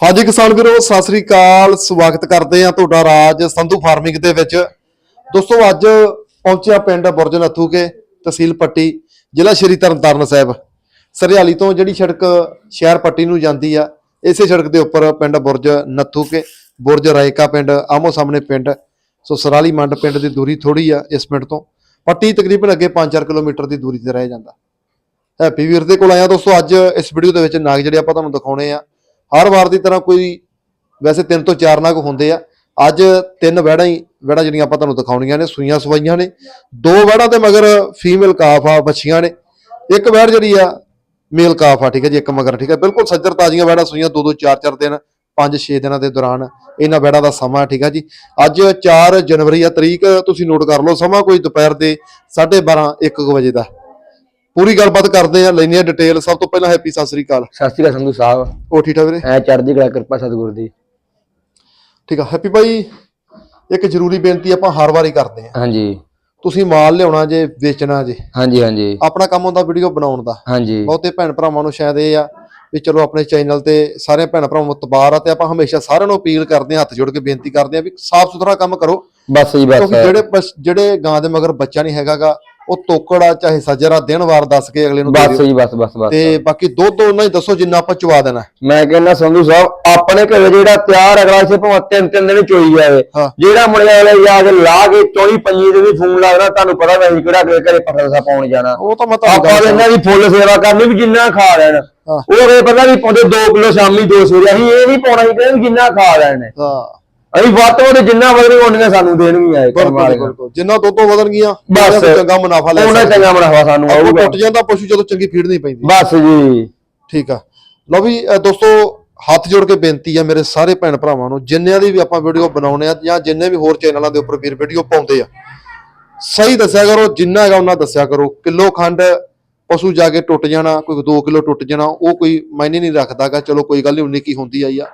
ਹਾਂਜੀ ਕਿਸਾਨ ਵੀਰੋ, ਸਤਿ ਸ੍ਰੀ ਅਕਾਲ। ਸਵਾਗਤ ਕਰਦੇ ਆ ਤੁਹਾਡਾ ਰਾਜ ਸੰਧੂ ਫਾਰਮਿੰਗ ਦੇ ਵਿੱਚ। ਦੋਸਤੋ, ਅੱਜ ਪਹੁੰਚਿਆ ਪਿੰਡ ਬੁਰਜ ਨੱਥੂਕੇ ਤਹਿਸੀਲ ਪੱਟੀ, ਜ਼ਿਲ੍ਹਾ ਸ਼੍ਰੀ ਤਰਨਤਾਰਨ ਸਾਹਿਬ। ਸਰਿਆਲੀ ਤੋਂ ਜਿਹੜੀ ਸੜਕ, ਸ਼ਹਿਰ ਪੱਟੀ ਨੂੰ ਜਾਂਦੀ ਆ, ਇਸੇ ਸੜਕ ਦੇ ਉੱਪਰ ਪਿੰਡ ਬੁਰਜ ਨੱਥੂਕੇ ਬੁਰਜ ਰਾਇਕਾ ਪਿੰਡ ਆਮੋ ਸਾਹਮਣੇ ਪਿੰਡ। ਸੋ ਸਰਾਲੀ ਮੰਡ ਪਿੰਡ ਦੀ ਦੂਰੀ ਥੋੜੀ ਆ ਇਸ ਪਿੰਡ ਤੋਂ। ਪੱਟੀ ਤਕਰੀਬਨ ਅੱਗੇ 5-4 ਕਿਲੋਮੀਟਰ ਦੀ ਦੂਰੀ ਤੇ ਰਹਿ ਜਾਂਦਾ। ਹੈਪੀ ਵੀਰ ਦੇ ਕੋਲ ਆਇਆ ਦੋਸਤੋ, ਅੱਜ ਇਸ ਵੀਡੀਓ ਦੇ ਵਿੱਚ ਨਾਗ ਜਿਹੜੇ ਆਪਾਂ ਤੁਹਾਨੂੰ ਦਿਖਾਉਣੇ ਆ। ਹਰ ਵਾਰ ਦੀ ਤਰ੍ਹਾਂ ਕੋਈ ਵੈਸੇ ਤਿੰਨ ਤੋਂ ਚਾਰ ਨਾਗ ਹੁੰਦੇ ਆ। ਅੱਜ ਤਿੰਨ ਵਹਿੜਾਂ ਹੀ, ਵਹਿੜਾਂ ਜਿਹੜੀਆਂ ਆਪਾਂ ਤੁਹਾਨੂੰ ਦਿਖਾਉਣੀਆਂ ਨੇ, ਸੂਈਆਂ ਸਵਾਈਆਂ ਨੇ। ਦੋ ਵਹਿੜਾਂ ਤੇ ਮਗਰ ਫੀਮੇਲ ਕਾਫ ਆ ਬੱਚੀਆਂ ਨੇ। ਇੱਕ ਵਹਿੜ ਜਿਹੜੀ ਆ, ਮੇਲ ਕਾਫ ਆ, ਠੀਕ ਹੈ ਜੀ, ਇੱਕ ਮਗਰ, ਠੀਕ ਹੈ। ਬਿਲਕੁਲ ਸੱਜਰ ਤਾਜ਼ੀਆਂ ਵਹਿੜਾਂ ਸੂਈਆਂ ਦੋ ਦੋ ਚਾਰ ਚਾਰ ਦਿਨ ਪੰਜ ਛੇ ਦਿਨਾਂ ਦੇ ਦੌਰਾਨ ਇਹਨਾਂ ਵਹਿੜਾਂ ਦਾ ਸਮਾਂ, ਠੀਕ ਆ ਜੀ। ਅੱਜ 4 ਜਨਵਰੀ ਆ, ਤਰੀਕ ਤੁਸੀਂ ਨੋਟ ਕਰ ਲਓ, ਸਮਾਂ ਕੋਈ ਦੁਪਹਿਰ ਦੇ 12:30 1 ਵਜੇ ਦਾ। ਪੂਰੀ ਗੱਲਬਾਤ ਕਰਦੇ ਆ ਲੈਣੀ ਆ ਡਿਟੇਲ ਸਭ ਤੋਂ ਪਹਿਲਾਂ ਹੈਪੀ ਸਤਿ ਸ੍ਰੀ ਅਕਾਲ। ਸਤਿ ਸ਼੍ਰੀ ਅਕਾਲ ਸੰਧੂ ਸਾਹਿਬ। ਉਹ ਠੀਕ ਠਾਕ ਵੀਰੇ? ਐ ਚੜ੍ਹਦੀ ਕਲਾ ਕਿਰਪਾ ਸਤਿਗੁਰ ਦੀ। ਠੀਕ ਆ ਹੈਪੀ ਭਾਈ ਇੱਕ ਜ਼ਰੂਰੀ ਬੇਨਤੀ ਆਪਾਂ ਹਰ ਵਾਰੀ ਕਰਦੇ ਆ ਹਾਂਜੀ। ਤੁਸੀਂ ਮਾਲ ਲਿਆਉਣਾ ਜੇ ਵੇਚਣਾ ਜੇ। ਹਾਂਜੀ ਹਾਂਜੀ। ਆਪਣਾ ਕੰਮ ਹੁੰਦਾ ਵੀਡੀਓ ਬਣਾਉਣ ਦਾ। ਹਾਂਜੀ। ਬਹੁਤੇ ਭੈਣ ਭਰਾਵਾਂ ਨੂੰ ਸ਼ਾਇਦ ਇਹ ਆ ਵੀ ਚਲੋ ਆਪਣੇ ਚੈਨਲ ਤੇ ਸਾਰੇ ਭੈਣ ਭਰਾਵਾਂ ਨੂੰ ਤਬਾਰ ਆ ਤੇ ਆਪਾਂ ਹਮੇਸ਼ਾ ਸਾਰਿਆਂ ਨੂੰ ਅਪੀਲ ਕਰਦੇ ਆ ਹੱਥ ਜੋੜ ਕੇ ਬੇਨਤੀ ਕਰਦੇ ਆ ਵੀ ਸਾਫ਼ ਸੁਥਰਾ ਕੰਮ ਕਰੋ। ਬਸ ਜੀ ਬਸ। ਕਿਉਂਕਿ ਜਿਹੜੇ ਬਸ- ਜਿਹੜੇ ਗਾਂ ਦੇ ਮਗਰ ਬੱਚਾ ਨਹੀਂ ਹੈਗਾਗਾ ਉਹ ਤੋਕੜਾ ਚਾਹੇ ਸੱਜਰਾ ਦਿਨ ਵਾਰ ਦੱਸ ਕੇ ਅਗਲੇ ਨੂੰ ਦੇ ਬਸ ਦਿਓ। ਜੀ ਬਸ ਬਸ ਬਸ ਤੇ ਬਾਕੀ ਦੁੱਧ ਉਹਨਾਂ ਹੀ ਦੱਸੋ ਜਿੰਨਾ ਆਪਾਂ ਚਵਾ ਦੇਣਾ। ਮੈਂ ਕਹਿੰਦਾ ਸੰਧੂ ਸਾਹਿਬ ਆਪਣੇ ਘਰੇ ਜਿਹੜਾ ਤਿਆਰ ਅਗਲਾ ਇਸੇ ਭਾਵੇਂ ਤਿੰਨ ਤਿੰਨ ਦਿਨ ਚੋਈ ਜਾਵੇ। ਹਾਂ। ਜਿਹੜਾ ਮੁੰਡਿਆਂ ਵਾਲੇ ਜਾ ਕੇ ਲਾ ਕੇ 24 25 ਦੇ ਵੀ ਫੋਨ ਲੱਗਦਾ ਤੁਹਾਨੂੰ ਪਤਾ ਨਹੀਂ ਕਿਹੜਾ ਕਿਹੜੇ ਘਰੇ ਪੱਠਾ ਸਾ ਪਾਉਣ ਜਾਣਾ। ਉਹ ਤਾਂ ਮੈਂ ਤੁਹਾਨੂੰ ਆਪਾਂ ਇਹਨਾਂ ਦੀ ਫੁੱਲ ਸੇਵਾ ਕਰਨੀ ਵੀ ਜਿੰਨਾ ਖਾ ਲੈਣ। ਹਾਂ। ਉਹ ਇਹ ਪਤਾ ਵੀ ਪਾਉਂਦੇ 2 ਕਿਲੋ ਸ਼ਾਮੀ 2 ਸਵੇਰੇ ਅਸੀਂ ਇਹ ਨਹੀਂ ਪਾਉਣਾ ਹੀ ਕਹਿੰਦੇ ਜਿੰਨਾ ਖਾ ਲੈਣ। ਹਾਂ। ਅਸੀਂ ਵੱਧ ਤੋਂ ਵੱਧ ਜਿੰਨਾ ਵਧਣੀ ਉਹਨੀਆਂ ਸਾਨੂੰ ਦੇਣਗੀਆਂ ਇਹ ਕਰਮ ਬਿਲਕੁਲ ਵਾਲੀਆਂ ਬਿਲਕੁਲ। ਜਿੰਨਾ ਦੁੱਧ ਤੋਂ ਵਧਣਗੀਆਂ ਬਸ। ਉਹਨਾਂ ਤੋਂ ਚੰਗਾ ਮੁਨਾਫਾ ਲੈ ਉਹਨਾਂ ਸਕਦੇ ਚੰਗਾ ਮੁਨਾਫਾ ਸਾਨੂੰ ਆਊਗਾ। ਟੁੱਟ ਜਾਂਦਾ ਪਸ਼ੂ ਜਦੋਂ ਚੰਗੀ ਫੀਡ ਨਹੀਂ ਪੈਂਦੀ। ਬਸ ਜੀ। ਠੀਕ ਆ। ਲਓ ਵੀ ਅ, ਦੋਸਤੋ ਹੱਥ ਜੋੜ ਕੇ ਬੇਨਤੀ ਆ ਮੇਰੇ ਸਾਰੇ ਭੈਣ ਭਰਾਵਾਂ ਨੂੰ ਜਿੰਨਿਆਂ ਦੀ ਵੀ ਆਪਾਂ ਵੀਡੀਓ ਬਣਾਉਣੇ ਆ ਜਾਂ ਜਿੰਨੇ ਵੀ ਹੋਰ ਚੈਨਲਾਂ ਦੇ ਉੱਪਰ ਵੀਰ ਵੀਡੀਓ ਪਾਉਂਦੇ ਆ ਸਹੀ ਦੱਸਿਆ ਕਰੋ ਜਿੰਨਾ ਹੈਗਾ ਉਹਨਾਂ ਦੱਸਿਆ ਕਰੋ। ਕਿਲੋ ਖੰਡ ਪਸ਼ੂ ਜਾ ਕੇ ਟੁੱਟ ਜਾਣਾ ਕੋਈ 2 ਕਿਲੋ ਟੁੱਟ ਜਾਣਾ ਉਹ ਕੋਈ ਮਾਇਨੇ ਨਹੀਂ ਰੱਖਦਾਗਾ ਚਲੋ ਕੋਈ ਗੱਲ ਨਹੀਂ ਉਨੀ ਕੀ ਹੁੰਦੀ ਆਈ ਆ।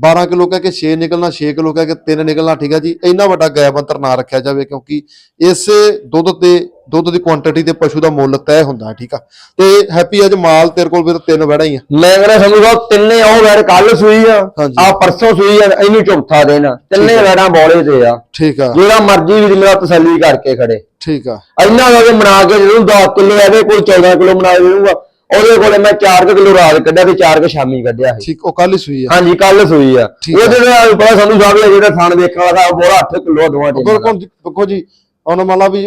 12 ਕਿਲੋ ਕਹਿ ਕੇ 6 ਨਿਕਲਣਾ 6 ਕਿਲੋ ਕਹਿ ਕੇ 3 ਨਿਕਲਣਾ ਠੀਕ ਹੈ ਜੀ। ਇੰਨਾ ਵੱਡਾ ਗੈਪ ਅੰਤਰ ਨਾ ਰੱਖਿਆ ਜਾਵੇ ਕਿਉਂਕਿ ਇਸੇ ਦੁੱਧ ਤੇ ਦੁੱਧ ਦੀ ਕੁਆਂਟੀਟੀ ਤੇ ਪਸ਼ੂ ਦਾ ਮੁੱਲ ਤੈਅ ਹੁੰਦਾ ਠੀਕ ਆ। ਤੇ ਹੈਪੀ ਅੱਜ ਮਾਲ ਤੇਰੇ ਕੋਲ ਵੀਰ ਤਿੰਨ ਵੜਾ ਹੀ ਆ। ਕਹਿੰਦਾ ਸਮਝ ਲਓ ਤਿੰਨੇ ਉਹ ਵੈਰ ਕੱਲ ਸੂਈ ਆ। ਆ ਪਰਸੋਂ ਸੂਈ ਆ ਇਹਨੂੰ ਚੌਥਾ ਦੇਣਾ ਤਿੰਨੇ ਵੈਰਾਂ ਬੋਲੇ ਤੇ ਆ। ਠੀਕ ਆ। ਜਿਹੜਾ ਮਰਜ਼ੀ ਵੀ ਮੇਰਾ ਤਸੱਲੀ ਕਰਕੇ ਖੜੇ। ਠੀਕ ਆ। ਇੰਨਾ ਦਾ ਬਣਾ ਕੇ ਜਦੋਂ 10 ਕਿਲੋ ਇਹਦੇ ਕੋਲ 14 ਕਿਲੋ ਬਣਾ ਦੇਊਗਾ ਉਹਦੇ ਕੋਲੇ ਮੈਂ 4 ਕਿਲੋ ਰਾਤ ਕੱਢਿਆ ਤੇ 4 ਕਿ ਸ਼ਾਮੀ ਕੱਢਿਆ ਸੀ। ਠੀਕ ਉਹ ਕੱਲ ਹੀ ਸੂਈ ਆ। ਹਾਂਜੀ ਕੱਲ ਸੂਈ ਆ। ਉਹਦੇ ਨਾਲ ਪਤਾ ਸਾਨੂੰ ਸਾਹਿਬ ਜਿਹੜਾ ਥਾਣ ਵੇਖਣ ਵਾਲਾ ਉਹ ਬੋਲਾ 8 ਕਿਲੋ ਦੋਵਾਂ ਜੀ, ਦੇਖੋ ਜੀ ਉਹਨਾਂ ਮੰਨ ਲਾ ਵੀ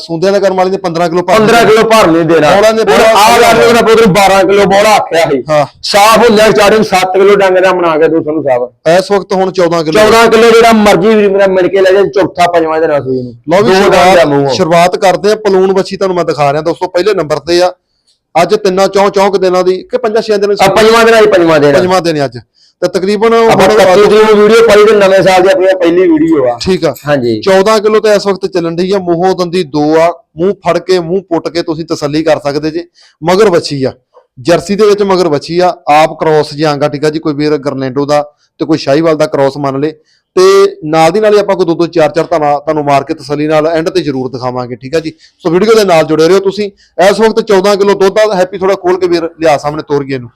ਸੁੰਦਿਆਂ ਦੇ ਕਰਮ ਵਾਲੀ ਨੇ 15 ਕਿਲੋ 15 ਕਿਲੋ ਭਰ ਨਹੀਂ ਦੇਣਾ। ਬੋਲਾਂ ਨੇ ਬੋਲਾ ਆ ਗੱਲ ਉਹਦਾ ਪੁੱਤਰ 12 ਕਿਲੋ ਬੋਲਾ ਆਖਿਆ ਸੀ। ਹਾਂ। ਸਾਫ਼ ਹੁੰਦਾ ਸਟਾਰਟਿੰਗ 7 ਕਿਲੋ ਡੰਗ ਦਾ ਬਣਾ ਕੇ ਦੋ ਸਾਨੂੰ ਸਾਹਿਬ। ਇਸ ਵਕਤ ਹੁਣ 14 ਕਿਲੋ। 14 ਕਿਲੋ ਜਿਹੜਾ ਮਰਜ਼ੀ ਵੀ ਮੇਰਾ ਮਿਲ ਕੇ ਲੈ ਜਾ ਚੌਥਾ ਪੰਜਵਾਂ ਦੇ ਨਾਲ ਸੂਈ ਨੂੰ। ਲਓ ਵੀ ਸ਼ੁਰੂਆਤ ਕਰਦੇ ਆ ਪਲੂਣ ਬੱਚੀ ਤੁਹਾਨੂੰ ਮੈਂ ਦਿਖਾ ਰਿਹਾ ਦੋਸਤੋ ਪਹਿਲੇ ਨੰਬਰ ਤੇ ਆ। ਅੱਜ ਤਿੰਨਾਂ ਚੌਂ ਚੌਂਕ ਦਿਨਾਂ ਦੀ ਕਿ ਪੰਜਾਂ ਛੇ ਦਿਨਾਂ ਆ ਦੀ ਪੰਜਵਾਂ ਦੇ ਨਾਲ ਹੀ ਪੰਜਵਾਂ ਦੇ ਨਾਲ ਪੰਜਵਾਂ ਦਿਨ ਅੱਜ। ਤੇ ਤਕਰੀਬਨ ਆਪਾਂ ਹੁਣ- 25 ਦੀ ਵੀਡੀਓ ਪਾਈ ਤੇ ਨਵੇਂ ਸਾਲ ਦੀ ਆਪਣੀ ਪਹਿਲੀ ਵੀਡੀਓ ਆ। ਠੀਕ ਆ। ਹਾਂਜੀ। 14 ਕਿਲੋ ਤੇ ਇਸ ਵਕਤ ਚੱਲਣ ਢਈ ਆ ਮੂੰਹੋਂ ਦੰਦੀ ਦੋ ਆ ਮੂੰਹ ਫੜ ਕੇ ਮੂੰਹ ਪੁੱਟ ਕੇ ਤੁਸੀਂ ਤਸੱਲੀ ਕਰ ਸਕਦੇ ਜੇ ਮਗਰ ਵੱਛੀ ਆ। ਜਰਸੀ ਦੇ ਵਿੱਚ ਮਗਰ ਵੱਛੀ ਆ ਆਪ ਕ੍ਰੋਸ ਜਾਂਗਾ ਠੀਕ ਆ ਜੀ ਕੋਈ ਵੀਰ ਗਰਲੈਂਡੋ ਦਾ ਤੇ ਕੋਈ ਸ਼ਾਹੀਵਾਲ ਦਾ ਕ੍ਰੋਸ ਮੰਨ ਲੇ। ਤੇ ਨਾਲ ਦੀ ਨਾਲ ਹੀ ਆਪਾਂ ਕੋਈ ਦੋ ਦੋ ਚਾਰ ਚਾਰ ਤੁਹਾਨੂੰ ਤੁਹਾਨੂੰ ਮਾਰ ਕੇ ਤਸੱਲੀ ਨਾਲ ਐਂਡ ਤੇ ਜ਼ਰੂਰ ਦਿਖਾਵਾਂਗੇ, ਠੀਕ ਆ ਜੀ? ਸੋ ਵੀਡੀਓ ਦੇ ਨਾਲ ਜੁੜੇ ਰਹੋ ਤੁਸੀਂ। ਇਸ ਵਕਤ 14 ਕਿਲੋ ਦੁੱਧ ਆ ਹੈਪੀ ਥੋੜਾ ਖੋਲ ਕੇ ਵੀਰ ਲਿਆ ਸਾਹਮਣੇ ਤੋਰ ਗਏ ਨੂੰ,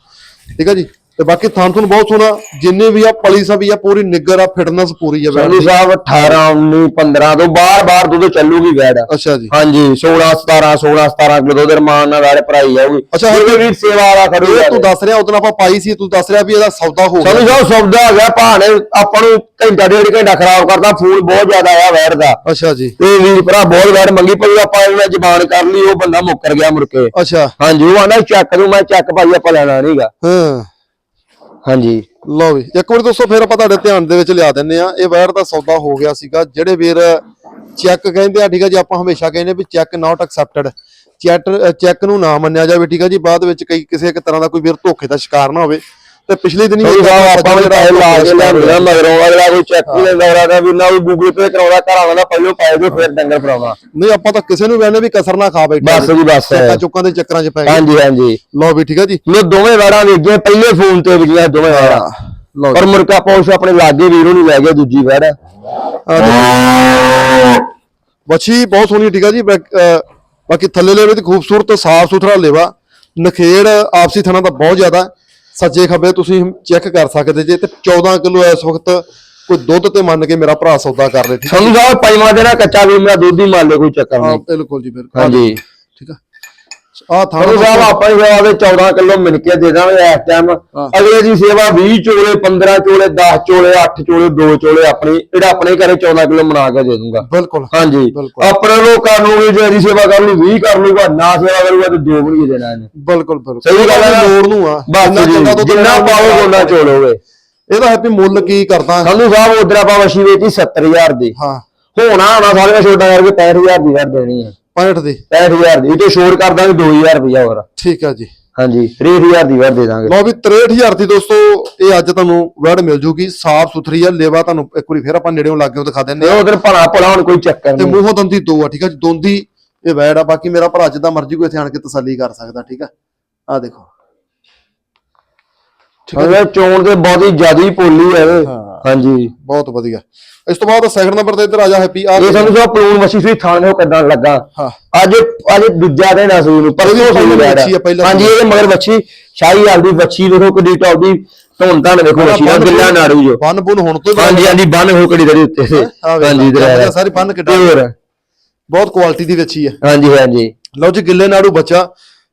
ਠੀਕ ਆ ਜੀ? ਤੇ ਬਾਕੀ ਥਾਂ ਤੁਹਾਨੂੰ ਬਹੁਤ ਸੋਹਣਾ ਜਿੰਨੇ ਵੀ ਆ ਪਲੀ ਸਭ ਵੀ ਆ ਪੂਰੀ ਨਿੱਗਰ ਆ ਫਿਟਨੈਸ ਪੂਰੀ ਆ ਸੰਧੂ ਸਾਹਿਬ 18 19 15 ਤੋਂ ਬਾਰ ਬਾਰ ਦੁੱਧ ਚੱਲੂਗੀ ਵੈੜ। ਅੱਛਾ ਜੀ। ਹਾਂਜੀ 16 17 16 17 ਕਿਲੋ ਦੇ ਰਮਾਨ ਨਾਲ ਵੈੜ ਭਰਾਈ ਜਾਊਗੀ। ਅੱਛਾ, ਇਹ ਵੀ ਸੇਵਾ ਵਾਲਾ ਖੜੂਗਾ ਇਹ ਤੂੰ ਦੱਸ ਰਿਹਾ ਉਦੋਂ ਆਪਾਂ ਪਾਈ ਸੀ ਤੂੰ ਦੱਸ ਰਿਹਾ ਵੀ ਇਹਦਾ ਸੌਦਾ ਹੋ ਗਿਆ। ਸਾਹਿਬ ਸੌਦਾ ਹੋ ਗਿਆ ਭਾਣੇ ਆਪਾਂ ਨੂੰ ਘੰਟਾ ਡੇਢ ਘੰਟਾ ਖਰਾਬ ਕਰਦਾ ਫੂਲ ਬਹੁਤ ਜ਼ਿਆਦਾ ਆ ਵੈੜ ਦਾ। ਅੱਛਾ ਜੀ। ਤੇ ਵੀਰ ਭਰਾ ਬਹੁਤ ਵੈੜ ਮੰਗੀ ਪਈ ਆਪਾਂ ਇਹਨਾਂ ਜ਼ਬਾਨ ਕਰ ਲਈ ਉਹ ਬੰਦਾ ਮੁੱਕਰ ਗਿਆ ਮੁੜ ਕੇ। ਅੱਛਾ। ਹਾਂਜੀ ਉਹ ਆਂਦਾ ਚੱਕ ਦੂੰ ਮੈਂ ਚੱਕ ਭਾਈ ਆਪਾਂ ਲੈਣਾ ਨਹੀਂਗਾ ਹਾਂ। ਹਾਂਜੀ। ਲਓ ਵੀ, ਇੱਕ ਵਾਰ ਦੋਸਤੋ ਫਿਰ ਆਪਾਂ ਤੁਹਾਡੇ ਧਿਆਨ ਦੇ ਵਿੱਚ ਲਿਆ ਦਿੰਨੇ ਆ ਇਹ ਵਾਇਰ ਦਾ ਸੌਦਾ ਹੋ ਗਿਆ ਸੀਗਾ। ਜਿਹੜੇ ਵੀਰ ਚੈੱਕ ਕਹਿੰਦੇ ਆ, ਠੀਕ ਆ ਜੀ, ਆਪਾਂ ਹਮੇਸ਼ਾ ਕਹਿੰਦੇ ਵੀ check not accepted check check ਨੂੰ ਨਾ ਮੰਨਿਆ ਜਾਵੇ, ਠੀਕ ਆ ਜੀ। ਬਾਅਦ ਵਿੱਚ ਕਈ ਕਿਸੇ ਇੱਕ ਤਰ੍ਹਾਂ ਦਾ ਕੋਈ ਵੀਰ ਧੋਖੇ ਦਾ ਸ਼ਿਕਾਰ ਨਾ ਹੋਵੇ। ਤੇ ਪਿਛਲੇ ਦਿਨੀ ਸਾਹਿਬ ਆਪਾਂ ਨੂੰ ਪੈਸੇ ਲਾ ਕੇ ਲਿਆਂਦੇ ਮਗਰੋਂ ਅਗਲਾ ਕੋਈ ਚੈੱਕ ਹੀ ਲੈਂਦਾ ਅਗਲਾ ਵੀ ਨਾ ਵੀ ਗੂਗਲ ਪੇ ਕਰਾਉਂਦਾ ਘਰ ਆਉਂਦਾ ਪਹਿਲੋਂ ਪਾਏ ਦਿਓ ਫਿਰ ਡੰਗਰ ਭਰਾਵਾ ਨਹੀਂ ਆਪਾਂ ਤਾਂ ਕਿਸੇ ਨੂੰ ਕਹਿੰਦੇ ਵੀ ਕਸਰ ਨਾ ਖਾ ਬੈਠੇ। ਬਸ ਜੀ ਬਸ। ਚੈੱਕਾਂ ਚੁੱਕਾਂ ਦੇ ਚੱਕਰਾਂ 'ਚ ਪੈ ਗਏ। ਹਾਂਜੀ ਹਾਂਜੀ। ਲਓ ਵੀ ਠੀਕ ਆ ਜੀ। ਲੋ ਦੋਵੇਂ ਵਾਰਾਂ ਵੇਖੀਆਂ ਪਹਿਲੇ ਫੋਨ ਤੇ ਵਿਕੀਆਂ ਦੋਵੇਂ ਲਓ ਪਰ ਮੁਰਕਾ ਪੌਸ਼ ਆਪਣੇ ਲਾਗੇ ਵੀਰੋਂ ਨਹੀਂ ਲੈ ਗਿਆ ਦੂਜੀ ਵਾਰ ਵੱਛੀ ਬਹੁਤ ਸੋਹਣੀ ਠੀਕ ਆ ਜੀ। ਬੈਕ- ਥੱਲੇ ਲੇਵੇ ਦੀ ਖੂਬਸੂਰਤ ਸਾਫ਼ ਸੁਥਰਾ ਲੇਵਾ। ਨਖੇੜ ਆਪਸੀ ਥਣਾ ਦਾ ਬਹੁਤ ਜ਼ਿਆਦਾ। ਸੱਜੇ ਖੱਬੇ ਤੁਸੀਂ ਚੈੱਕ ਕਰ ਸਕਦੇ ਜੇ ਤੇ 14 ਕਿਲੋ ਇਸ ਵਕਤ ਕੋਈ ਦੁੱਧ ਤੇ ਮੰਨ ਕੇ ਮੇਰਾ ਭਰਾ ਸੌਦਾ ਕਰ ਲੈ ਠੀਕ ਸੰਧੂ ਸਾਹਿਬ ਪੰਜਵਾਂ ਦਿਨ ਆ, ਕੱਚਾ ਵੀ ਮੇਰਾ ਦੁੱਧ ਹੀ ਮੰਨ ਲੈ ਕੋਈ ਚੱਕਰ ਹਾਂ ਨਹੀਂ। ਬਿਲਕੁਲ ਜੀ ਬਿਲਕੁਲ। ਹਾਂਜੀ। ਠੀਕ ਆ। ਆ ਥਾਣਾ ਸਾਹਿਬ ਆਪਾਂ ਹੀ ਸੇਵਾ ਦੇ 14 ਕਿਲੋ ਮਿਲ ਕੇ ਦੇ ਦਾਂਗੇ ਇਸ ਟਾਈਮ ਅਗਲੇ ਦੀ ਸੇਵਾ 20 ਚੋਲੇ 15 ਚੋਲੇ 10 ਚੋਲੇ 8 ਚੋਲੇ 2 ਚੋਲੇ ਆਪਣੀ ਜਿਹੜਾ ਆਪਣੇ ਘਰੇ 14 ਕਿਲੋ ਬਣਾ ਕੇ ਦੇ ਦੂੰਗਾ। ਬਿਲਕੁਲ। ਹਾਂਜੀ। ਆਪਣੇ ਲੋਕ ਕਰ ਲੂਗੇ ਜੇ ਸੇਵਾ ਕਰ ਲਈ 20 ਕਰ ਲੂਗਾ ਨਾ ਸੇਵਾ ਕਰੂਗਾ ਤੇ ਦੋ ਵੀ ਨਹੀਂ ਦੇਣਾ ਇਹਨੇ। ਬਿਲਕੁਲ ਬਿਲਕੁਲ। ਸਹੀ ਗੱਲ ਹੈ ਨਾ? ਲੋੜ ਨੂੰ ਆ। ਜਿੰਨਾ ਪਾਓ ਉਹਨਾਂ ਚੋਲੋਗੇ ਇਹਦਾ ਹੈਪੀ ਮੁੱਲ ਕੀ ਕਰਦਾ? ਸੰਧੂ ਸਾਹਿਬ ਉਧਰ ਆਪਾਂ ਵਸ਼ੀ ਵੇਚੀ 70000 ਦੀ। ਹਾਂ। ਹੋਣਾ ਹੋਣਾ ਸਾਰੇ ਛੋਟਾ ਕਰਕੇ 65000 ਦੀ ਕਰ ਦੇਣੀ ਹੈ 65 ਦੀ। 65000 ਦੀ। ਇਹ ਤੇ ਛੋੜ ਕਰ ਦਾਂਗੇ 2000 ਰੁਪਇਆ ਹੋਰ। ਠੀਕ ਆ ਜੀ। ਹਾਂਜੀ 63000 ਦੀ ਵਰ ਦੇ ਦਾਂਗੇ। ਲਓ ਵੀ 63000 ਦੀ ਦੋਸਤੋ ਇਹ ਅੱਜ ਤੁਹਾਨੂੰ ਵਰਡ ਮਿਲ ਜੂਗੀ ਸਾਫ਼ ਸੁਥਰੀ ਆ ਲੇਵਾ ਤੁਹਾਨੂੰ ਇੱਕ ਵਾਰੀ ਫੇਰ ਆਪਾਂ ਨੇੜਿਓਂ ਲੱਗ ਕੇ ਦਿਖਾ ਦਿੰਦੇ ਇਹ ਆ ਉਧਰ ਭਲਾ ਭਲਾ ਹੁਣ ਕੋਈ ਚੱਕਰ ਤੇ ਨਹੀਂ। ਮੂੰਹੋਂ ਦੰਦੀ ਦੋ ਆ ਠੀਕ ਆ ਜੀ ਦੋਂਦੀ ਇਹ ਵੈੜ ਆ ਬਾਕੀ ਮੇਰਾ ਭਰਾ ਜਿੱਦਾਂ ਮਰਜ਼ੀ ਕੋਈ ਇੱਥੇ ਆਣ ਕੇ ਤਸੱਲੀ ਕਰ ਸਕਦਾ ਠੀਕ ਆ। ਆ ਦੇਖੋ। ਹਾਂ ਚੋਣ ਤੇ ਬਹੁਤ ਹੀ ਜ਼ਿਆਦਾ ਹੀ ਪੋਲੀ ਹੈ ਇਹ। ਹਾਂ। ਹਾਂਜੀ। ਬਹੁਤ ਵਧੀਆ। ਇਸ ਤੋਂ ਬਾਅਦ ਸੈਕੰਡ ਨੰਬਰ ਤੇ ਇੱਧਰ ਆ ਜਾ ਹੈਪੀ ਆ ਇਹ ਸਾਨੂੰ ਜੋ ਪਲੂਨ ਵਸ਼ੀ ਸੀ ਥਾਣੇ ਨੂੰ ਕਿੱਦਾਂ ਲੱਗਾ? ਹਾਂ। ਅੱਜ ਅੱਜ ਦੂਜਾ ਦਿਨ ਆ ਸੂਈ ਨੂੰ ਪਰਸੋਂ ਇਹਦੀ ਸੂਈ ਲਿਆ ਵੱਛੀ ਆ, ਪਹਿਲਾਂ ਹਾਂਜੀ ਇਹਦੇ ਮਗਰ ਵੱਛੀ ਸ਼ਾਹੀ ਹਾਲ ਦੀ ਵੱਛੀ ਦੇਖੋ ਕਿੱਡੀ ਟੌਪ ਦੀ ਧੰਨ ਦੇਖੋ ਵੱਛੀ ਦਾ ਗਿੱਲਾ ਨਾੜੂ ਜੋ। ਬੰਨ ਬੁਨ ਹੁਣ ਤੋਂ ਹੀ ਹਾਂਜੀ ਹਾਂਜੀ ਬੰਨ ਹੋ ਕਿਹੜੀ ਦੇ ਉੱਤੇ। ਤੇ ਆ ਵੇਖ ਹਾਂਜੀ ਲਾ, ਇਧਰ ਸਾਰੀ ਬੰਨ ਕਿੱਡਾ ਹੋਰ। ਬਹੁਤ ਕੁਆਲਿਟੀ ਦੀ ਵੱਛੀ ਆ। ਹਾਂਜੀ ਹਾਂਜੀ। ਲਓ ਜੀ ਗਿੱਲੇ ਨਾੜੂ ਬੱਚਾ।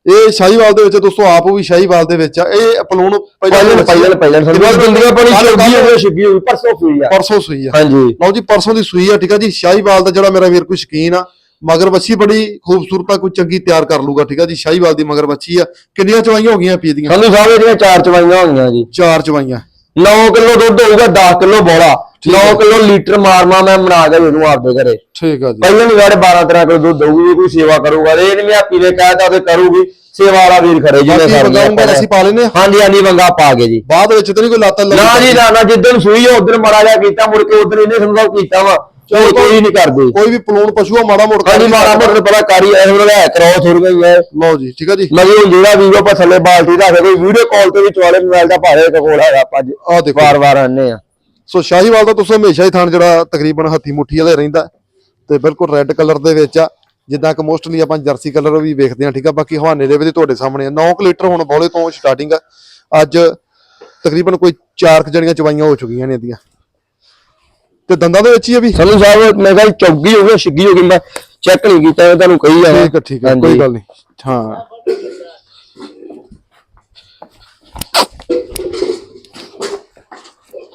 ਇਹ ਸ਼ਾਹੀਵਾਲ ਦੇ ਵਿੱਚ ਦੋਸਤੋ ਆਪ ਵੀ ਸ਼ਾਹੀਵਾਲ ਦੇ ਵਿੱਚ ਆ। ਇਹ ਪਲੂਣ ਪਹਿਲਾਂ ਪਹਿਲਾਂ ਪਹਿਲਾਂ ਸਾਨੂੰ ਦੁੰਦੀਆਂ ਪਾਣੀ ਕੱਲ੍ਹ- ਹੋਈ ਛਿੱਗੀ ਹੋਈ? ਪਰਸੋਂ ਸੂਈ ਆ। ਪਰਸੋਂ ਸੂਈ ਆ। ਹਾਂਜੀ। ਲਓ ਜੀ ਪਰਸੋਂ ਦੀ ਸੂਈ ਆ ਠੀਕ ਆ ਜੀ। ਸ਼ਾਹੀਵਾਲ ਦਾ ਜਿਹੜਾ ਮੇਰਾ ਵੀਰ ਕੋਈ ਸ਼ਕੀਨ ਆ ਮਗਰ ਬੱਚੀ ਬੜੀ ਖੂਬਸੂਰਤ ਆ ਕੋਈ ਚੰਗੀ ਤਿਆਰ ਕਰ ਲੂਗਾ ਠੀਕ ਆ ਜੀ। ਸ਼ਾਹੀਵਾਲ ਦੀ ਮਗਰ ਬੱਚੀ ਆ। ਕਿੰਨੀਆਂ ਚਵਾਈਆਂ ਹੋ ਗਈਆਂ ਪੀ ਦੀਆਂ? ਸਾਨੂੰ ਸਾਹਿਬ ਇਹਦੀਆਂ ਚਾਰ ਚਵਾਈਆਂ ਹੋਈਆਂ ਜੀ। ਚਾਰ ਚਵਾਈਆਂ। 9 ਕਿਲੋ ਦੁੱਧ ਹੋਊਗਾ 10 ਕਿਲੋ ਬੋਲਾ। 9 ਕਿਲੋ ਲੀਟਰ ਮਾਰਮਾ ਮੈਂ ਬਣਾ ਕੇ ਇਹਨੂੰ ਆਪਦੇ ਘਰੇ। ਠੀਕ ਆ ਜੀ। ਪਹਿਲਾਂ ਵੀ ਵਾਰ 12 13 ਕਿਲੋ ਦੁੱਧ ਦਊਗੀ ਕੋਈ ਸੇਵਾ ਕਰੂਗਾ ਇਹ ਨਹੀਂ ਮੈਂ ਆਪੀ ਨੇ ਕਹਿਤਾ ਤੇ ਕਰੂਗੀ। ਸੇਵਾ ਵਾਲਾ ਵੀਰ ਖੜੇ ਜਿਹਨੇ ਬਾਕੀ ਸਾਰੀਆਂ ਵਗਾਉਂਗਾ ਅਸੀਂ ਪਾ ਲੈਨੇ ਆ ਹਾਂਜੀ ਹਾਂਜੀ ਵੰਗਾ ਪਾ ਕੇ ਜੀ। ਬਾਅਦ ਵਿੱਚ ਤੇ ਨਹੀਂ ਕੋਈ ਲੱਤ ਨਾ ਜੀ ਨਾ ਨਾ ਜਿੱਦਣ ਸੂਈ ਉਦੋਂ ਮਾੜਾ ਜਿਹਾ ਕੀਤਾ ਮੁੜ ਕੇ ਉਦੋਂ ਇਹਨੇ ਸਮਝਾਓ ਕੀਤਾ ਵਾ। ਚਲੋ ਕੋਈ ਨਹੀਂ ਕਰਦੇ। ਕੋਈ ਵੀ ਪਲੂਣ ਪਸ਼ੂ ਆ ਮਾੜਾ ਮੋੜ ਹਾਂਜੀ ਮਾੜਾ ਮੋਟਾ ਬੜਾ ਕਾਰੀ ਐ ਹੁਣ ਲੈ ਕਰਾਓ ਥੋੜਾ ਜਿਹਾ ਲਓ ਜੀ ਠੀਕ ਆ ਜੀ। ਮਗੇ ਜਿਹੜਾ ਵੀਡੀਓ ਆਪਾਂ ਥੱਲੇ ਬਾਲਟੀ ਰੱਖਦੇ ਕੋਈ ਵੀਡੀਓ ਕਾਲ ਤੇ ਵੀ ਚਵਾਲੇ ਮੋਬਾਈਲ ਦਾ ਭਾਰੇ ਇੱਕ ਕੋਲ ਹੈਗਾ ਆਪਾਂ ਆ ਦੇਖੋ ਵਾਰ ਵਾਰ ਆਨੇ ਆ ਸੋ ਸ਼ਾਹੀਵਾਲ ਦਾ ਤੁਸੀਂ ਹਮੇਸ਼ਾ ਹੀ ਥਾਣ ਜਿਹੜਾ ਤਕਰੀਬਨ ਹੱਥੀ ਮੁੱਠੀ ਵਾਲੇ ਰਹਿੰਦਾ। ਤੇ ਬਿਲਕੁਲ ਰੈੱਡ ਕਲਰ ਦੇ ਵਿੱਚ ਆ। ਜਿੱਦਾਂ ਕਿ ਮੋਸਟਲੀ ਆਪਾਂ ਜਰਸੀ ਕਲਰ ਵੀ ਵੇਖਦੇ ਆ ਠੀਕ ਆ? ਬਾਕੀ ਹਵਾਨੇ ਦੇ ਵੀ ਤੁਹਾਡੇ ਸਾਹਮਣੇ ਆ। 9 ਲੀਟਰ ਹੁਣ ਬੋਲੇ ਤੋਂ ਸਟਾਰਟਿੰਗ ਆ। ਅੱਜ ਤਕਰੀਬਨ ਕੋਈ 4 ਜਣੀਆਂ ਚਵਾਈਆਂ ਹੋ ਚੁੱਕੀਆਂ ਨੇ ਇਹਦੀਆਂ। ਤੇ ਦੰਦਾਂ ਦੇ ਵਿੱਚ ਹੀ ਆ ਵੀ? ਸਾਨੂੰ ਸਾਹਿਬ ਮੈਂ ਕਿਹਾ ਚੌਗੀ ਹੋ ਗਈ ਛਿੱਗੀ ਹੋ ਗਈ ਮੈਂ ਚੈੱਕ ਨਹੀਂ ਕੀਤਾ ਮੈਂ ਤੁਹਾਨੂੰ ਕਹੀ ਜਾਵਾਂ। ਠੀਕ ਆ ਠੀਕ ਆ ਕੋਈ ਗੱਲ ਨਹੀਂ। ਹਾਂ।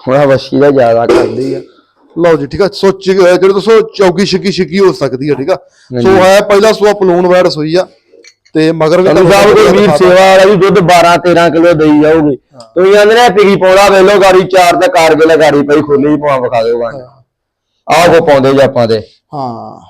ਹੁਣ ਵਸ਼ੀ ਦਾ ਜ਼ਿਆਦਾ ਕਰਦੀ ਆ। ਲਓ ਜੀ ਠੀਕ ਆ ਸੋ ਜਿਹੜੇ ਦੋਸਤੋ ਚੌਕੀ ਛਿੱਕੀ ਛਿੱਕੀ ਹੋ ਸਕਦੀ ਆ ਠੀਕ ਆ। ਸੋ ਹੈ ਪਹਿਲਾ ਸੂਆ ਪਲੂਣ ਵੈੜ ਸੋਈ ਆ। ਤੇ ਮਗਰ ਵੀ ਸਾਨੂੰ ਸਾਹਿਬ ਕੋਈ ਵੀਰ ਸੇਵਾ ਵਾਲਾ ਵੀ ਦੁੱਧ 12 13 ਕਿਲੋ ਦੇਈ ਜਾਊਗੀ। ਤੁਸੀਂ ਕਹਿੰਦੇ ਨੇ ਪਿਗੀ ਪਾਉਣਾ ਵੇਲੋ ਗਾੜੀ ਚਾਰ ਤੇ ਕਾਰਗਿਲ ਗਾੜੀ ਪਈ ਖੋਲੀ ਪਵਾ ਵਿਖਾ ਦਿਓ ਗਾਂ ਆਹ ਕੋ ਪਾਉਂਦੇ ਜੀ ਆਪਾਂ ਤੇ ਹਾਂ।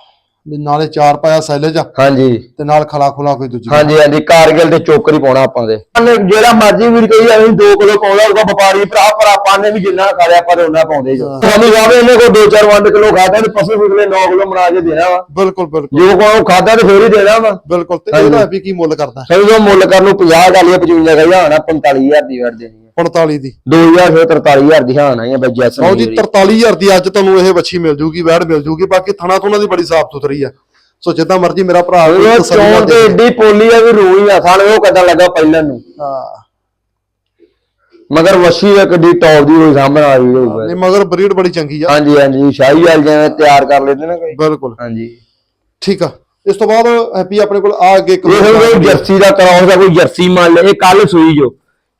ਵੀ ਨਾਲੇ ਚਾਰ ਪਾਇਆ ਸੈਲੇਜ ਆ ਹਾਂਜੀ। ਤੇ ਨਾਲ ਖਲਾ ਖੁਲਾ ਕੋਈ ਦੂਜੀ ਹਾਂਜੀ ਹਾਂਜੀ ਕਾਰਗਿਲ ਤੇ ਚੋਕਰ ਹੀ ਪਾਉਣਾ ਆਪਾਂ ਦੇ। ਜਿਹੜਾ ਮਰਜ਼ੀ ਵੀਰ ਕਹੀ ਜਾਵੇ 2 ਕਿਲੋ ਪਾਉਂਦਾ ਉਹਦਾ ਵਪਾਰੀ ਭਰਾ ਪਰ ਆਪਾਂ ਨੇ ਵੀ ਜਿੰਨਾ ਖਾ ਲਿਆ ਪਰ ਉਹਨਾਂ ਪਾਉਂਦੇ ਜੋ। ਸਾਨੂੰ ਜਾਵੇ ਇਹਨੇ ਕੋ 2-4 ਵੰਡ ਕਿਲੋ ਖਾਦਾ ਤੇ ਪਸ਼ੂ ਫਿਕਲੇ 9 ਕਿਲੋ ਬਣਾ ਕੇ ਦੇਣਾ ਵਾ। ਬਿਲਕੁਲ ਬਿਲਕੁਲ। ਜੋ ਕੋ ਖਾਦਾ ਤੇ ਫੇਰ ਹੀ ਦੇਣਾ ਵਾ। ਬਿਲਕੁਲ ਤੇ ਇਹਦਾ ਵੀ ਕੀ ਮੁੱਲ ਕਰਦਾ? ਜੋ ਮੁੱਲ ਕਰਨ ਨੂੰ 50 ਗਾਲੀਆਂ 55 ਗਾਲੀਆਂ ਹੋਣਾ 45000 ਦੀ ਵੜ ਦੇਣੀ 45 ਦੀ। 2000 ਫਿਰ 43000 ਦੀ ਹਾਨ ਆਈ ਬਈ ਜੈਸਨ ਲਓ ਜੀ 43000 ਦੀ ਅੱਜ ਤੁਹਾਨੂੰ ਇਹ ਵੱਛੀ ਮਿਲ ਜੂਗੀ ਵੈੜ ਮਿਲ ਜੂਗੀ ਬਾਕੀ ਥਣਾ ਥੁਣਾ ਦੀ ਬੜੀ ਸਾਫ਼ ਸੁਥਰੀ ਆ। ਸੋ ਜਿੱਦਾਂ ਮਰਜ਼ੀ ਮੇਰਾ ਭਰਾ ਚੋਣ ਤੇ ਏਡੀ ਪੋਲੀ ਆ ਵੀ ਰੂਈ ਆ ਸਾਲੇ ਉਹ ਕਦਾਂ ਲੱਗਾ ਪਹਿਲਾਂ ਨੂੰ। ਹਾਂ। ਮਗਰ ਵਸ਼ੀ ਇੱਕ ਡੀ ਟੌਪ ਦੀ ਹੋਈ ਸਾਹਮਣੇ ਆ ਰਹੀ ਹੋਊਗਾ ਨਹੀਂ ਮਗਰ ਬਰੀਡ ਬੜੀ ਚੰਗੀ ਆ। ਹਾਂਜੀ ਹਾਂਜੀ ਸ਼ਾਹੀ ਵਾਲ ਜਿਵੇਂ ਤਿਆਰ ਕਰ ਲੈਂਦੇ ਨਾ ਕੋਈ। ਬਿਲਕੁਲ। ਹਾਂਜੀ। ਠੀਕ ਆ। ਇਸ ਤੋਂ ਬਾਅਦ ਹੈਪੀ ਆਪਣੇ ਕੋਲ ਆ ਅੱਗੇ ਇੱਕ ਜਰਸੀ ਦਾ ਕਰਾਉ ਦਾ ਕੋਈ ਜਰਸੀ ਮੰਨ ਲੈ ਇਹ ਕੱਲ ਸੂਈ ਜੋ।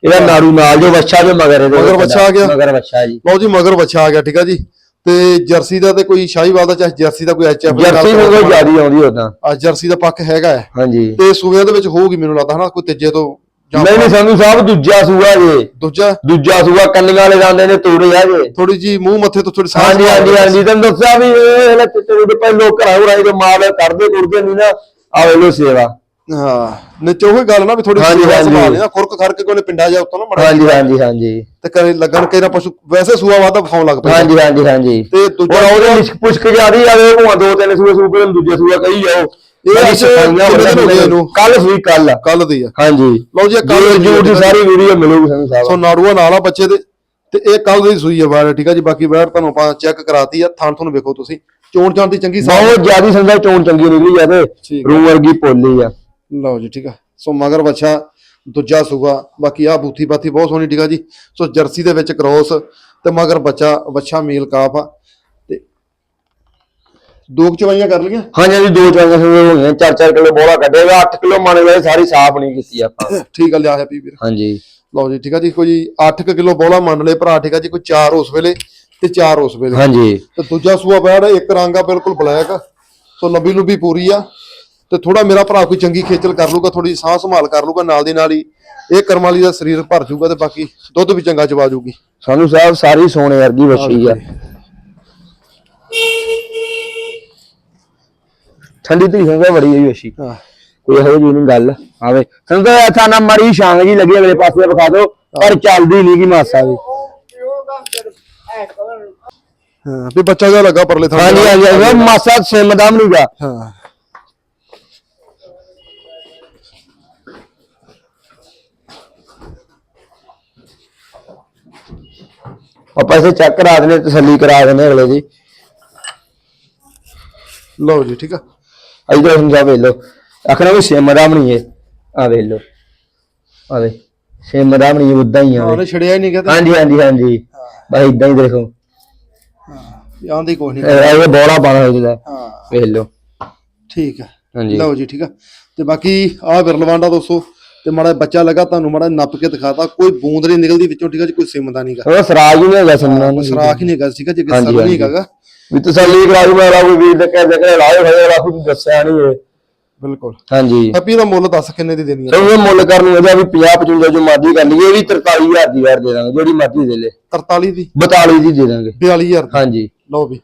ਇਹਦਾ ਨਾੜੂ ਨਾਲ ਜੋ ਵੱਛਾ ਜੋ ਮਗਰ ਇਹਦੇ ਮਗਰ ਵੱਛਾ ਆ ਗਿਆ? ਮਗਰ ਵੱਛਾ ਜੀ। ਲਓ ਜੀ ਮਗਰ ਬੱਚਾ ਆ ਗਿਆ ਠੀਕ ਆ ਜੀ। ਤੇ ਜਰਸੀ ਦਾ ਤੇ ਕੋਈ ਸ਼ਾਹੀਵਾਲ ਦਾ ਚਾਹੇ ਜਰਸੀ ਦਾ ਕੋਈ ਐਚਐਫ ਜਰਸੀ ਨੂੰ ਕੋਈ ਜਿਆਦੀ ਆਉਂਦੀ ਉਦਾਂ ਆ ਜਰਸੀ ਦਾ ਪੱਕ ਹੈਗਾ ਹੈ। ਹਾਂਜੀ। ਤੇ ਸੂਬਿਆਂ ਦੇ ਵਿੱਚ ਹੋਊਗੀ ਮੈਨੂੰ ਲੱਗਦਾ ਹਨਾ ਕੋਈ ਤੀਜੇ ਤੋਂ ਜਾਂ ਨਹੀਂ ਨਹੀਂ ਸੰਧੂ ਸਾਹਿਬ ਦੂਜਾ ਸੂਆ ਜੇ। ਦੂਜਾ? ਦੂਜਾ ਸੂਆ ਕੰਨੀਆਂ ਵਾਲੇ ਜਾਂਦੇ ਨੇ ਤੋੜੇ ਆ ਜੇ। ਥੋੜੀ ਜੀ ਮੂੰਹ ਮੱਥੇ ਤੋਂ ਥੋੜੀ ਸਾਹ ਹਾਂਜੀ ਹਾਂਜੀ ਹਾਂਜੀ ਤੈਨੂੰ ਦੱਸਿਆ ਵੀ ਇਹ ਇਹਨੇ ਚਿੱਟੇ ਦੇ ਪਹਿਲਾਂ ਲੋਕ ਘਰਾਂ ਦੇ ਮਾਲ ਕਰਦੇ ਕੁਰਦੇ ਨਹੀਂ ਨਾ। ਆ ਵੇਲੋ ਸੇਵਾ। ਹਾਂ ਨਿੱਚੋ ਉਹ ਗੱਲ ਨਾ ਵੀ ਥੋੜੀ ਹਾਂਜੀ, ਸੇਵਾ ਹਾਂਜੀ। ਸੰਭਾਲ ਲਿਆ ਖੁਰਕ ਖਰਕ ਕੋਲੇ ਪਿੰਡਾ ਜਾ ਉੱਤੋਂ ਨਾ ਮੜਾ ਹਾਂਜੀ ਹਾਂਜੀ ਹਾਂਜੀ। ਤੇ ਕਰੇ ਲੱਗਣ ਕੇ ਨਾ ਪਸ਼ੂ ਵੈਸੇ ਸੂਆ ਵਾਦਾ ਫਾਉਣ ਲੱਗ ਪਿਆ ਹਾਂਜੀ ਹਾਂਜੀ ਹਾਂਜੀ। ਤੇ ਦੂਜਾ ਹੁਣ ਉਹਦੇ ਲਿਸ਼ਕ ਪੁਸ਼ਕ ਜਿਆਦੀ ਆਵੇ ਉਹ ਦੋ ਤਿੰਨ ਸੂਏ ਸੂਏ ਨੂੰ ਦੂਜੇ ਸੂਆ ਕਹੀ ਜਾਓ। ਇਹ ਅੱਜ ਕਿੰਨੇ ਦਿਨ ਹੋ ਗਏ ਇਹਨੂੰ? ਕੱਲ ਸੂਈ ਕੱਲ ਕੱਲ ਦੀ ਆ। ਹਾਂਜੀ। ਲਓ ਜੀ ਇਹ ਕੱਲ ਕੱਲ ਜੂਰ ਦੀ ਸਾਰੀ ਵੀਡੀਓ ਮਿਲੂਗੀ ਸਾਨੂੰ ਸੋ ਸਾਹਿਬ ਨਾੜੂਆ ਨਾਲ ਆ ਬੱਚੇ ਦੇ। ਤੇ ਇਹ ਕੱਲ ਦੀ ਸੂਈ ਆ ਬਾਹਰ ਠੀਕ ਆ ਜੀ? ਬਾਕੀ ਬਾਹਰ ਤੁਹਾਨੂੰ ਆਪਾਂ ਚੈੱਕ ਕਰਾਤੀ ਆ ਥਾਂ ਤੁਹਾਨੂੰ ਵੇਖੋ ਤੁਸੀਂ। ਚੋਣ ਚਾਣ ਦੀ ਚੰਗੀ ਸਾਫ਼ ਬਹੁਤ ਜਿਆਦੀ ਸੰਦਾ ਚੋਣ ਚੰਗੀ ਨਿਕਲੀ ਜਾਵੇ ਠੀਕ ਵਰਗੀ ਪੋਲੀ ਆ। ਲਓ ਜੀ ਠੀਕ ਆ। ਸੋ ਮਗਰ ਬੱਚਾ ਦੂਜਾ ਸੂਆ ਬਾਕੀ ਆ ਬੂਥੀ ਬਾਥੀ ਬਹੁਤ ਸੋਹਣੀ ਠੀਕ ਆ ਜੀ। ਸੋ ਜਰਸੀ ਦੇ ਵਿੱਚ ਕ੍ਰੋਸ ਤੇ ਮਗਰ ਬੱਚਾ ਵੱਛਾ ਮੇਲ ਕਾਫ ਆ। ਤੇ ਦੋ ਚਵਾਈਆਂ ਕਰ ਲਈਆਂ? ਹਾਂਜੀ ਹਾਂਜੀ ਦੋ ਸੂਏ ਹੋ ਗਏ 4-4 ਕਿਲੋ ਬੋਲਾ ਕੱਢੇਗਾ 8 ਕਿਲੋ ਮੰਨ ਲਏ ਸਾਰੀ ਸਾਫ਼ ਨਹੀਂ ਕੀਤੀ ਆਪਾਂ। ਠੀਕ ਆ ਲਿਆ ਹੈਪੀ ਵੀਰ। ਹਾਂਜੀ। ਲਓ ਜੀ ਠੀਕ ਆ ਜੀ ਕੋਈ 8 ਕਿਲੋ ਬੋਲਾ ਮੰਨ ਲਏ ਭਰਾ ਠੀਕ ਆ ਜੀ ਕੋਈ 4 ਉਸ ਵੇਲੇ ਤੇ 4 ਉਸ ਵੇਲੇ। ਹਾਂਜੀ। ਤੇ ਦੂਜਾ ਸੂਆ ਬੈੜ ਇੱਕ ਰੰਗ ਆ ਬਿਲਕੁਲ ਬਲੈਕ। ਸੋ ਲੰਬੀ ਲੁੰਬੀ ਪੂਰੀ ਆ। ਤੇ ਥੋੜਾ ਮੇਰਾ ਭਰਾ ਕੋਈ ਚੰਗੀ ਖੇਚਲ ਕਰ ਲੂਗਾ ਥੋੜੀ ਸਾਹ ਸੰਭਾਲ ਕਰ ਲੂਗਾ ਨਾਲ ਦੀ ਨਾਲ ਹੀ ਇਹ ਕਰਮ ਵਾਲੀ ਦਾ ਸਰੀਰ ਭਰ ਜਾਊਗਾ ਤੇ ਬਾਕੀ ਦੁੱਧ ਵੀ ਚੰਗਾ ਚਵਾ ਜਾਊਗੀ। ਸਾਨੂੰ ਸਾਹਿਬ ਸਾਰੀ ਸੋਨੇ ਵਰਗੀ ਵੱਛੀ ਆ। ਠੰਡੀ ਤੇ ਸੰਗਾ ਬੜੀ ਹੋਈ ਹਾਂ। ਕੋਈ ਇਹੋ ਜਿਹੀ ਨਹੀਂ ਗੱਲ। ਆਵੇ ਸੰਗਾ ਐਥਾ ਨਾ ਮਰੀ ਸ਼ਾਂਗ ਜੀ ਲੱਗੀ ਅਗਲੇ ਪਾਸੇ ਵਿਖਾ ਦਿਓ ਪਰ ਚੱਲਦੀ ਨਹੀਂ ਕੀ ਮਾਸਾ ਵੀ ਹਾਂ ਵੀ ਬੱਚਾ ਜਿਹਾ ਲੱਗਾ ਪਰਲੇ ਥਾਂ ਹਾਂਜੀ ਹਾਂਜੀ ਮਾਸਾ ਸਿਮ ਦਾ ਨਹੀਂਗਾ ਹਾਂ। ਆਪਾਂ ਇਸੇ ਚੈੱਕ ਕਰਾ ਦਿੰਦੇ ਤਸੱਲੀ ਕਰਾ ਦਿੰਦੇ ਅਗਲੇ ਦੀ। ਲਓ ਜੀ ਠੀਕ ਆ। ਇਧਰ ਸਮਝਾ ਵੇਖ ਲਓ। ਆਖਣਾ ਵੀ ਸਿਮ ਦਾ ਨਹੀਂ ਹੈ ਆ ਵੇਖ ਲਓ। ਆ ਵੇ ਸਿਮ ਦਾ ਨਹੀਂ ਉਦਾਂ ਹੀ ਆ। ਵੇ। ਉਹਨੇ ਛੜਿਆ ਹੀ ਨਹੀਂ ਕਹਿੰਦਾ ਹਾਂਜੀ ਹਾਂਜੀ ਹਾਂਜੀ। ਬਸ ਇਦਾਂ ਹੀ ਦੇਖੋ। ਆਂਦੀ ਕੋਈ ਨਹੀਂ। ਇਹ ਬੋੜਾ ਬਣ ਹੋ ਜਾਂਦਾ ਹਾਂ। ਵੇਖ ਲਓ। ਠੀਕ ਆ। ਹਾਂਜੀ। ਲਓ ਜੀ ਠੀਕ ਆ। ਤੇ ਬਾਕੀ ਆ ਬਿਰਲਵਾਂਡਾ ਦੋਸਤੋ। ਤੇ ਮਾੜਾ ਬੱਚਾ ਲੱਗਾ ਤੁਹਾਨੂੰ ਮਾੜਾ ਨੱਪ ਕੇ ਦਿਖਾਤਾ ਕੋਈ ਬੂੰਦ ਨਹੀਂ ਨਿਕਲਦੀ ਵਿੱਚੋਂ ਠੀਕ ਆ ਜੀ ਕੋਈ ਸਿਮ ਦਾ ਨਹੀਂਗਾ ਉਹ ਸਰਾਜ ਹੀ ਨਹੀਂ ਹੈਗਾ ਸਿੰਨਾ ਨੂੰ ਸਰਾਖ ਹੀ ਨਹੀਂ ਹੈਗਾ ਠੀਕ ਆ ਜੀ ਹਾਂਜੀ, ਸਰ ਨਹੀਂ ਹਾਂਜੀ। ਹੈਗਾ ਵੀ ਤਸੱਲੀ ਕਰਾ ਦੂ ਮੇਰਾ ਕੋਈ ਵੀਰ ਦੇ ਕਹਿੰਦੇ ਕਿ ਲਾਏ ਹੋਏ ਰੱਖ ਤੂੰ ਦੱਸਿਆ ਨਹੀਂ ਇਹ। ਬਿਲਕੁਲ। ਹਾਂਜੀ। ਹੈਪੀ ਦਾ ਮੁੱਲ ਦੱਸ ਕਿੰਨੇ ਦੀ ਦੇਣੀ ਆ? ਸਭ ਇਹ ਮੁੱਲ ਕਰਨ ਨੂੰ ਇਹਦਾ ਵੀ 50 55 ਜੋ ਮਰਜ਼ੀ ਕਰ ਲਈਏ ਇਹ ਵੀ 43000 ਦੀ ਯਾਰ ਦੇ ਦਾਂਗੇ ਜਿਹੜੀ ਮਰਜ਼ੀ ਦੇ ਲੈ। 43 ਦੀ? 42 ਦੀ ਦੇ ਦਾਂਗੇ। 42000 ਦੀ। ਹਾਂਜੀ। ਲਓ ਵੀ।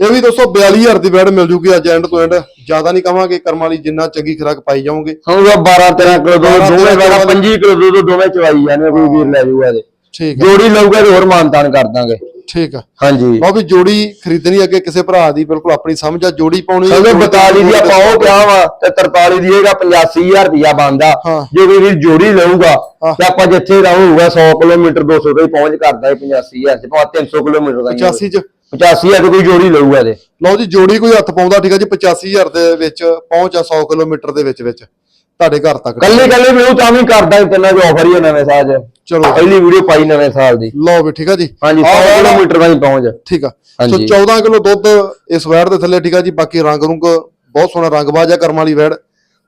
ਇਹ ਵੀ ਦੋਸਤੋ 42000 ਦੀ ਬੈਡ ਮਿਲ ਜੂਗੀ ਅੱਜ ਐਂਡ ਤੋਂ ਐਂਡ ਜ਼ਿਆਦਾ ਨਹੀਂ ਕਵਾਂਗੇ ਕਰਮ ਵਾਲੀ ਜਿੰਨਾ ਚੰਗੀ ਖੁਰਾਕ ਪਾਈ ਜਾਓਗੇ। ਉਹ 12 13 ਕਿਲੋ ਦੋ 12 ਦੋਵੇਂ ਕਿਲੋ ਬੜਾ 25 ਕਿਲੋ ਦੋ ਦੋਵੇਂ ਚਵਾਈ ਜਾਂਦੇ ਕੋਈ ਵੀਰ ਲੈ ਜਾਊਗਾ ਇਹਦੇ ਠੀਕ ਆ। ਜੋੜੀ ਲਊਗਾ ਤੇ ਹੋਰ ਮਾਨਤਾਨ ਕਰ ਦਾਂਗੇ। ਠੀਕ ਆ। ਹਾਂਜੀ। ਲਓ ਵੀ ਜੋੜੀ ਖਰੀਦਣੀ ਅੱਗੇ ਕਿਸੇ ਭਰਾ ਦੀ ਬਿਲਕੁਲ ਆਪਣੀ ਸਮਝ ਆ ਜੋੜੀ ਪਾਉਣੀ ਸਮਝੋ 42 ਦੀ ਆਪਾਂ ਉਹ ਕਿਹਾ ਵਾ ਤੇ 43 ਦੀ ਹੈਗਾ 85000 ਰੁਪਇਆ ਬਣਦਾ। ਹਾਂ। ਜੇ ਕੋਈ ਵੀਰ ਜੋੜੀ ਲਊਗਾ ਹਾਂ। ਤੇ ਆਪਾਂ ਜਿੱਥੇ ਰਹੂਗਾ 100 ਕਿਲੋਮੀਟਰ 200 ਤੇ ਪਹੁੰਚ ਕਰਦਾ ਹੈ 85000 ਤੇ ਭਾਵੇਂ 300 ਕਿਲੋਮੀਟਰ ਦਾ 85 ਚ। 85000 ਤੇ ਕੋਈ ਜੋੜੀ ਲਊਗਾ ਇਹਦੇ। ਲਓ ਜੀ ਜੋੜੀ ਕੋਈ ਹੱਥ ਪਾਉਂਦਾ ਠੀਕ ਆ ਜੀ 85000 ਦੇ ਵਿੱਚ ਪਹੁੰਚ ਆ 100 ਕਿਲੋਮੀਟਰ ਦੇ ਵਿੱਚ ਵਿੱਚ ਤੁਹਾਡੇ ਘਰ ਤੱਕ। ਕੱਲੇ ਕੱਲੇ ਵੀ ਉਹ ਤਾਂ ਵੀ ਕਰਦਾ ਇੰਨਾ ਜੋ ਆਫਰ ਹੀ ਹੈ ਨਵੇਂ ਸਾਲ 'ਚ। ਚਲੋ ਪਹਿਲੀ ਵੀਡੀਓ ਪਾਈ ਨਵੇਂ ਸਾਲ ਦੀ। ਲਓ ਵੀ ਠੀਕ ਆ ਜੀ। ਹਾਂਜੀ 100 ਆਹ ਵਾਲਾ- ਕਿਲੋਮੀਟਰ ਦਾ ਹੀ ਪਹੁੰਚ। ਠੀਕ ਆ। ਸੋ ਹਾਂਜੀ। 14 ਕਿਲੋ ਦੁੱਧ ਇਸ ਵੈੜ ਦੇ ਥੱਲੇ ਠੀਕ ਆ ਜੀ ਬਾਕੀ ਰੰਗ ਰੁੰਗ ਬਹੁਤ ਸੋਹਣਾ ਰੰਗ ਬਾਜਾ ਕਰਮ ਵਾਲੀ ਵੈੜ।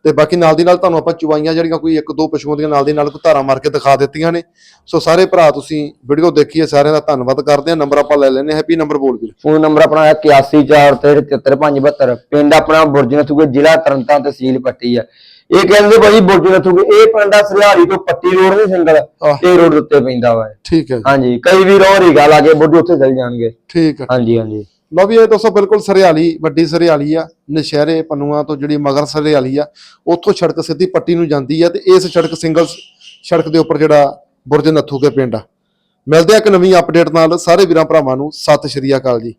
ਤੇ ਬਾਕੀ ਨਾਲ ਦੀ ਨਾਲ ਤੁਹਾਨੂੰ ਆਪਾਂ ਚੁਵਾਈਆਂ ਜਿਹੜੀਆਂ ਕੋਈ ਇੱਕ ਦੋ ਪਸ਼ੂਆਂ ਦੀਆਂ ਨਾਲ ਦੀ ਨਾਲ ਕੋਈ ਧਾਰਾ ਮਾਰ ਕੇ ਦਿਖਾ ਦਿੱਤੀਆਂ ਨੇ। ਸੋ ਸਾਰੇ ਭਰਾ ਤੁਸੀਂ ਵੀਡੀਓ ਦੇਖੀਏ ਸਾਰਿਆਂ ਦਾ ਧੰਨਵਾਦ ਕਰਦੇ ਆ ਨੰਬਰ ਆਪਾਂ ਲੈ ਲੈਨੇ ਹੈਪੀ ਨੰਬਰ ਬੋਲ ਵੀਰ। ਫੋਨ ਨੰਬਰ ਆਪਣਾ ਹੈ 8143735572 ਪਿੰਡ ਆਪਣਾ ਬੁਰਜ ਨਥੂਗੇ ਜ਼ਿਲ੍ਹਾ ਤਰਨਤਾਰਨ ਤਹਿਸੀਲ ਪੱਟੀ ਆ। ਇਹ ਕਹਿੰਦੇ ਭਾਜੀ ਬੁਰਜ ਨਥੂਗੇ ਇਹ ਪਿੰਡ ਆ ਸਰਿਆੜੀ ਤੋਂ ਪੱਟੀ ਰੋਡ ਨਹੀਂ ਸਿੰਗਲ। ਇਹ ਰੋਡ ਉੱਤੇ ਪੈਂਦਾ ਵਾ। ਠੀਕ ਹੈ ਹਾਂਜੀ ਕਈ ਵੀਰ ਹੋਰ ਹੀ ਗੱਲ ਆ ਕੇ ਬੁਰਜ ਉੱਥੇ ਚਲ ਜਾਣਗੇ। ਠੀਕ ਹੈ। ਹਾਂਜੀ ਹਾਂਜੀ। ਲਓ ਵੀ ਇਹ ਦੋਸਤੋ ਬਿਲਕੁਲ ਸਰਿਆਲੀ, ਵੱਡੀ ਸਰਿਆਲੀ ਆ, ਨਸ਼ਹਿਰੇ, ਪੰਨੂਆਂ ਤੋਂ ਜਿਹੜੀ ਮਗਰ ਸਰਿਆਲੀ ਆ, ਉੱਥੋਂ ਸੜਕ ਸਿੱਧੀ ਪੱਟੀ ਨੂੰ ਜਾਂਦੀ ਆ ਤੇ ਇਸ ਸੜਕ ਸਿੰਗਲ ਸੜਕ ਦੇ ਉੱਪਰ ਜਿਹੜਾ ਬੁਰਜ ਨੱਥੂ ਕੇ ਪਿੰਡ ਆ। ਮਿਲਦੇ ਆ ਇੱਕ ਨਵੀਂ ਅਪਡੇਟ ਨਾਲ, ਸਾਰੇ ਵੀਰਾਂ ਭਰਾਵਾਂ ਨੂੰ, ਸਤਿ ਸ਼੍ਰੀ ਅਕਾਲ ਜੀ।